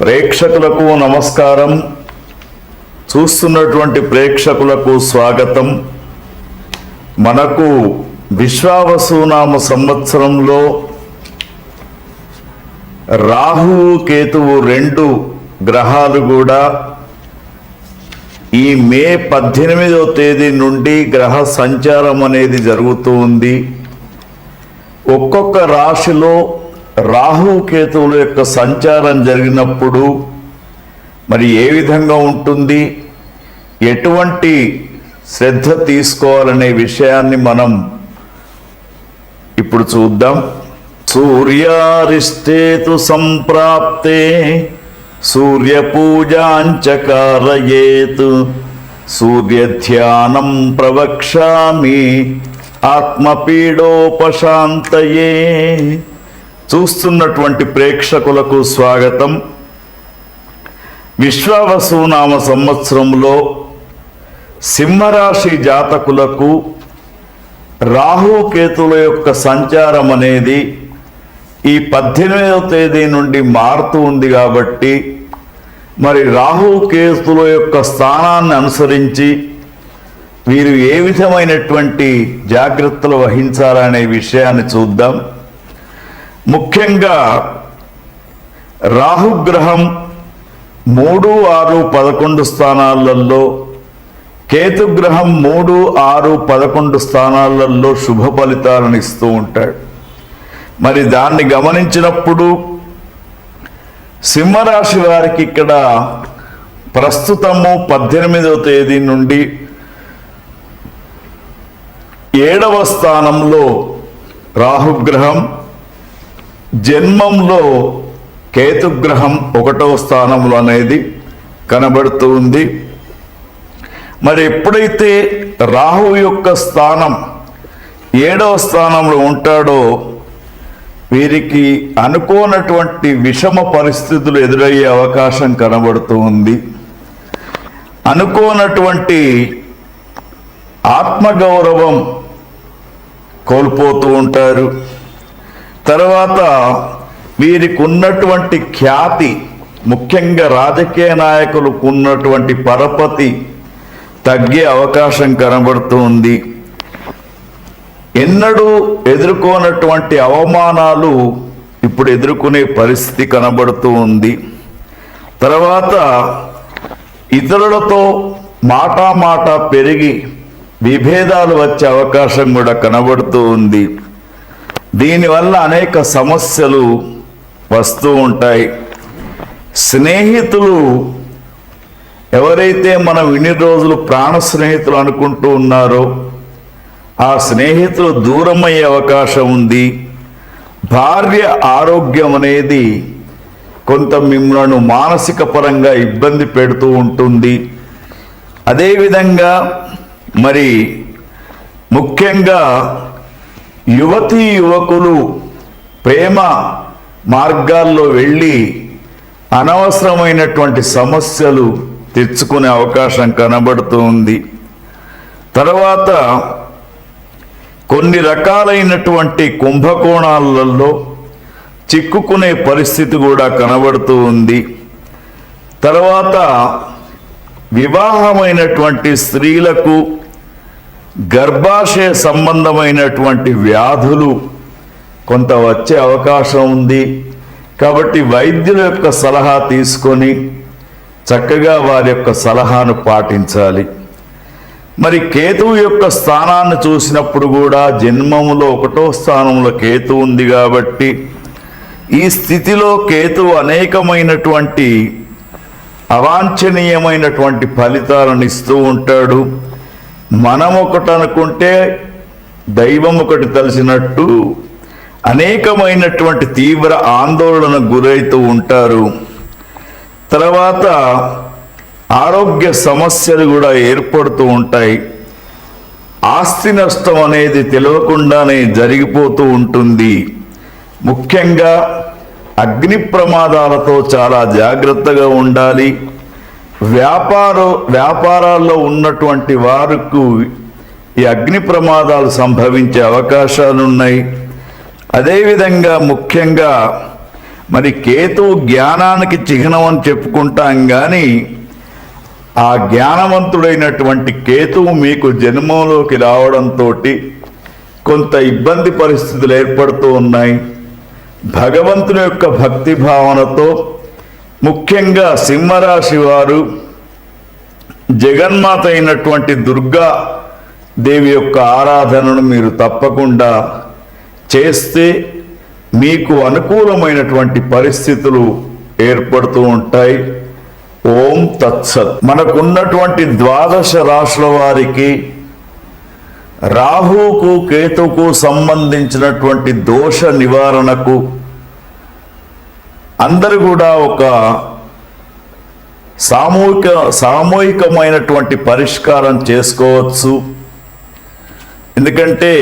ప్రేక్షకులకు నమస్కారం. చూస్తున్నటువంటి ప్రేక్షకులకు స్వాగతం. మనకు విశ్వావసునామ సంవత్సరంలో రాహువు కేతువు రెండు గ్రహాలు కూడా ఈ మే పద్దెనిమిదవ తేదీ నుండి గ్రహ సంచారం అనేది జరుగుతూ ఉంది. ఒక్కొక్క రాశిలో రాహుకేతువుల యొక్క సంచారం జరిగినప్పుడు మరి ఏ విధంగా ఉంటుంది? ఎటువంటి శ్రద్ధ తీసుకోవాలనే విషయాన్ని మనం ఇప్పుడు చూద్దాం. సూర్యారిష్టేతు సంప్రాప్తే సూర్యపూజాంచకారయేత్ సూర్యధ్యానం ప్రవక్ష్యామి ఆత్మపీడోపశాంతయే. చూస్తున్నటువంటి ప్రేక్షకులకు స్వాగతం. విశ్వావసునామ సంవత్సరంలో సింహరాశి జాతకులకు రాహుకేతుల యొక్క సంచారం అనేది ఈ పద్దెనిమిదవ తేదీ నుండి మారుతూ ఉంది కాబట్టి మరి రాహుకేతుల యొక్క స్థానాన్ని అనుసరించి వీరు ఏ విధమైనటువంటి జాగ్రత్తలు వహించాలనే విషయాన్ని చూద్దాం. ముఖ్యంగా రాహుగ్రహం మూడు ఆరు పదకొండు స్థానాలలో కేతుగ్రహం మూడు ఆరు పదకొండు స్థానాలలో శుభ ఫలితాలను ఇస్తూ ఉంటాడు. మరి దాన్ని గమనించినప్పుడు సింహరాశి వారికి ఇక్కడ ప్రస్తుతము పద్దెనిమిదవ తేదీ నుండి ఏడవ స్థానంలో రాహుగ్రహం జన్మంలో కేతుగ్రహం ఒకటవ స్థానంలో అనేది కనబడుతూ ఉంది. మరి ఎప్పుడైతే రాహు యొక్క స్థానం ఏడవ స్థానంలో ఉంటాడో వీరికి అనుకోనటువంటి విషమ పరిస్థితులు ఎదురయ్యే అవకాశం కనబడుతూ ఉంది. అనుకోనటువంటి ఆత్మగౌరవం కోల్పోతూ ఉంటారు. తర్వాత వీరికి ఉన్నటువంటి ఖ్యాతి ముఖ్యంగా రాజకీయ నాయకులకు ఉన్నటువంటి పరపతి తగ్గే అవకాశం కనబడుతుంది. ఎన్నడూ ఎదుర్కోనటువంటి అవమానాలు ఇప్పుడు ఎదుర్కొనే పరిస్థితి కనబడుతూ ఉంది తర్వాత ఇతరులతో మాటా మాట పెరిగి విభేదాలు వచ్చే అవకాశం కూడా కనబడుతూ ఉంది దీనివల్ల అనేక సమస్యలు వస్తూ ఉంటాయి. స్నేహితులు ఎవరైతే మనం ఇన్ని రోజులు ప్రాణ స్నేహితులు అనుకుంటూ ఉన్నారో ఆ స్నేహితులు దూరమయ్యే అవకాశం ఉంది. భార్య ఆరోగ్యం అనేది కొంత మిమ్మల్ని మానసిక పరంగా ఇబ్బంది పెడుతూ ఉంటుంది. అదేవిధంగా మరి ముఖ్యంగా యువతీ యువకులు ప్రేమ మార్గాల్లో వెళ్ళి అనవసరమైనటువంటి సమస్యలు తెచ్చుకునే అవకాశం కనబడుతూ ఉంది. తర్వాత కొన్ని రకాలైనటువంటి కుంభకోణాలలో చిక్కుకునే పరిస్థితి కూడా కనబడుతూ ఉంది. తర్వాత వివాహమైనటువంటి స్త్రీలకు గర్భాశయ సంబంధమైనటువంటి వ్యాధులు కొంత వచ్చే అవకాశం ఉంది. కాబట్టి వైద్యుల యొక్క సలహా తీసుకొని చక్కగా వారి యొక్క సలహాను పాటించాలి. మరి కేతువు యొక్క స్థానాన్ని చూసినప్పుడు కూడా జన్మములో ఒకటో స్థానంలో కేతు ఉంది కాబట్టి ఈ స్థితిలో కేతువు అనేకమైనటువంటి అవాంఛనీయమైనటువంటి ఫలితాలను ఇస్తూ ఉంటాడు. మనం ఒకటి అనుకుంటే దైవం ఒకటి తెలిసినట్టు అనేకమైనటువంటి తీవ్ర ఆందోళనకు గురవుతూ ఉంటారు. తర్వాత ఆరోగ్య సమస్యలు కూడా ఏర్పడుతూ ఉంటాయి. ఆస్తి నష్టం అనేది తెలియకుండానే జరిగిపోతూ ఉంటుంది. ముఖ్యంగా అగ్ని ప్రమాదాలతో చాలా జాగ్రత్తగా ఉండాలి. వ్యాపార వ్యాపారాల్లో ఉన్నటువంటి వారికి ఈ అగ్ని ప్రమాదాలు సంభవించే అవకాశాలు ఉన్నాయి అదేవిధంగా ముఖ్యంగా మరి కేతువు జ్ఞానానికి చిహ్నం అని చెప్పుకుంటాం కానీ ఆ జ్ఞానవంతుడైనటువంటి కేతువు మీకు జన్మంలోకి రావడంతో కొంత ఇబ్బంది పరిస్థితులు ఏర్పడుతూ ఉన్నాయి. భగవంతుని యొక్క భక్తి భావనతో ముఖ్యంగా సింహరాశి వారు జగన్మాత అయినటువంటి దుర్గా దేవి యొక్క ఆరాధనను మీరు తప్పకుండా చేస్తే మీకు అనుకూలమైనటువంటి పరిస్థితులు ఏర్పడుతూ ఉంటాయి. ఓం తత్సత్. మనకున్నటువంటి ద్వాదశ రాశుల వారికి రాహుకు కేతుకు సంబంధించినటువంటి దోష నివారణకు అందరూ కూడా ఒక సామూహిక సామూహికమైనటువంటి పరిష్కారం చేసుకోవచ్చు. ఎందుకంటే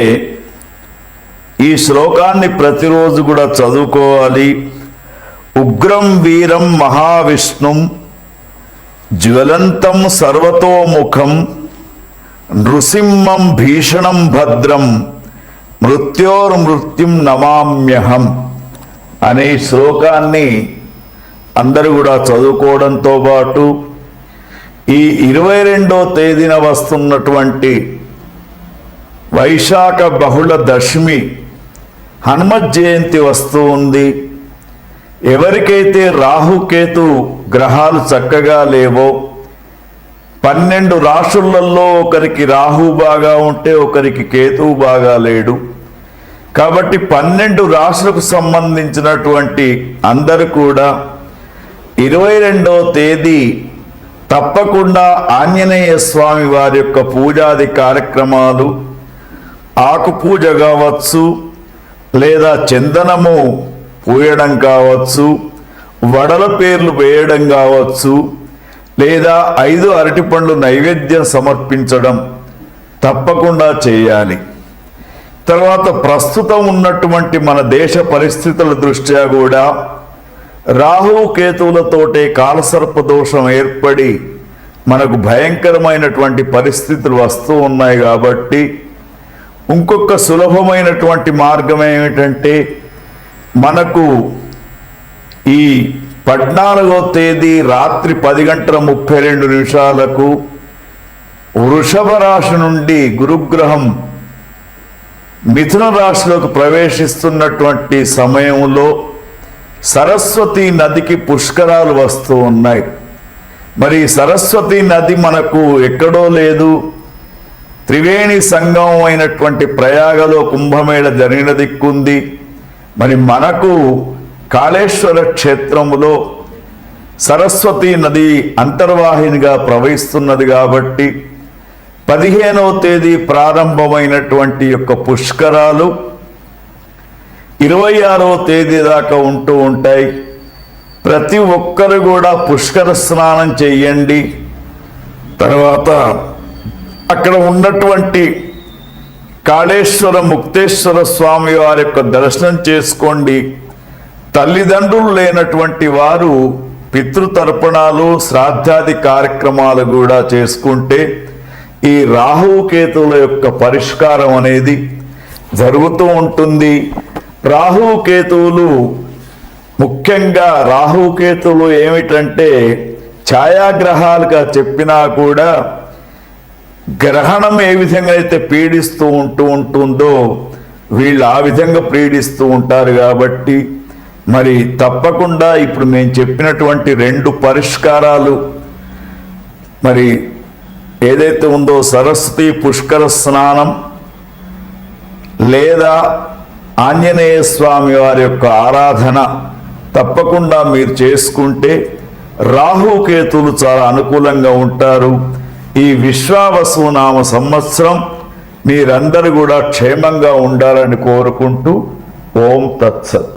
ఈ శ్లోకాన్ని ప్రతిరోజు కూడా చదువుకోవాలి. ఉగ్రం వీరం మహావిష్ణుం జ్వలంతం సర్వతోముఖం నృసింహం భీషణం భద్రం మృత్యోర్మృత్యుం నమామ్యహం. అనే శ్లోకాన్ని అందరూ కూడా చదువుకోవడంతో పాటు ఈ ఇరవై రెండో తేదీన వస్తున్నటువంటి వైశాఖ బహుళ దశమి హనుమత్ జయంతి వస్తూ ఉంది. ఎవరికైతే రాహుకేతు గ్రహాలు చక్కగా లేవో పన్నెండు రాశులలో ఒకరికి రాహు బాగా ఉంటే ఒకరికి కేతువు బాగా లేడు. కాబట్టి పన్నెండు రాశులకు సంబంధించినటువంటి అందరు కూడా ఇరవై రెండవ తేదీ తప్పకుండా ఆంజనేయ స్వామి వారి యొక్క పూజాది కార్యక్రమాలు ఆకు పూజ కావచ్చు లేదా చందనము పూయడం కావచ్చు వడల పేర్లు వేయడం కావచ్చు లేదా ఐదు అరటిపండ్లు నైవేద్యం సమర్పించడం తప్పకుండా చేయాలి. తర్వాత ప్రస్తుతం ఉన్నటువంటి మన దేశ పరిస్థితుల దృష్ట్యా కూడా రాహువు కేతువులతోటే కాలసర్ప దోషం ఏర్పడి మనకు భయంకరమైనటువంటి పరిస్థితులు వస్తూ ఉన్నాయి కాబట్టి ఇంకొక సులభమైనటువంటి మార్గం ఏమిటంటే మనకు ఈ పద్నాలుగో తేదీ రాత్రి పది గంటల ముప్పై రెండు నిమిషాలకు వృషభ రాశి నుండి గురుగ్రహం మిథున రాశిలోకి ప్రవేశిస్తున్నటువంటి సమయంలో సరస్వతి నదికి పుష్కరాలు వస్తూ ఉన్నాయి. మరి సరస్వతి నది మనకు ఎక్కడో లేదు. త్రివేణి సంగమం అయినటువంటి ప్రయాగలో కుంభమేళ జరిగిన దిక్కుంది. మరి మనకు కాళేశ్వర క్షేత్రములో సరస్వతి నది అంతర్వాహినిగా ప్రవహిస్తున్నది కాబట్టి పదిహేనవ తేదీ ప్రారంభమైనటువంటి యొక్క పుష్కరాలు ఇరవై ఆరవ తేదీ దాకా ఉంటూ ఉంటాయి. ప్రతి ఒక్కరు కూడా పుష్కర స్నానం చెయ్యండి. తర్వాత అక్కడ ఉన్నటువంటి కాళేశ్వర ముక్తేశ్వర స్వామి వారి యొక్క దర్శనం చేసుకోండి. తల్లిదండ్రులు లేనటువంటి వారు పితృతర్పణాలు శ్రాద్ధాది కార్యక్రమాలు కూడా చేసుకుంటే ఈ రాహుకేతువుల యొక్క పరిష్కారం అనేది జరుగుతూ ఉంటుంది. రాహుకేతువులు ముఖ్యంగా రాహుకేతువులు ఏమిటంటే ఛాయాగ్రహాలుగా చెప్పినా కూడా గ్రహణం ఏ విధంగా అయితే పీడిస్తూ ఉంటూ ఉంటుందో వీళ్ళు ఆ విధంగా పీడిస్తూ ఉంటారు కాబట్టి మరి తప్పకుండా ఇప్పుడు మేము చెప్పినటువంటి రెండు పరిష్కారాలు మరి ఏదైతే ఉందో సరస్వతి పుష్కర స్నానం లేదా ఆంజనేయ స్వామి వారి యొక్క ఆరాధన తప్పకుండా మీరు చేసుకుంటే రాహుకేతులు చాలా అనుకూలంగా ఉంటారు. ఈ విశ్వావసు నామ సంవత్సరం మీరందరూ కూడా క్షేమంగా ఉండాలని కోరుకుంటూ ఓం తత్సత్.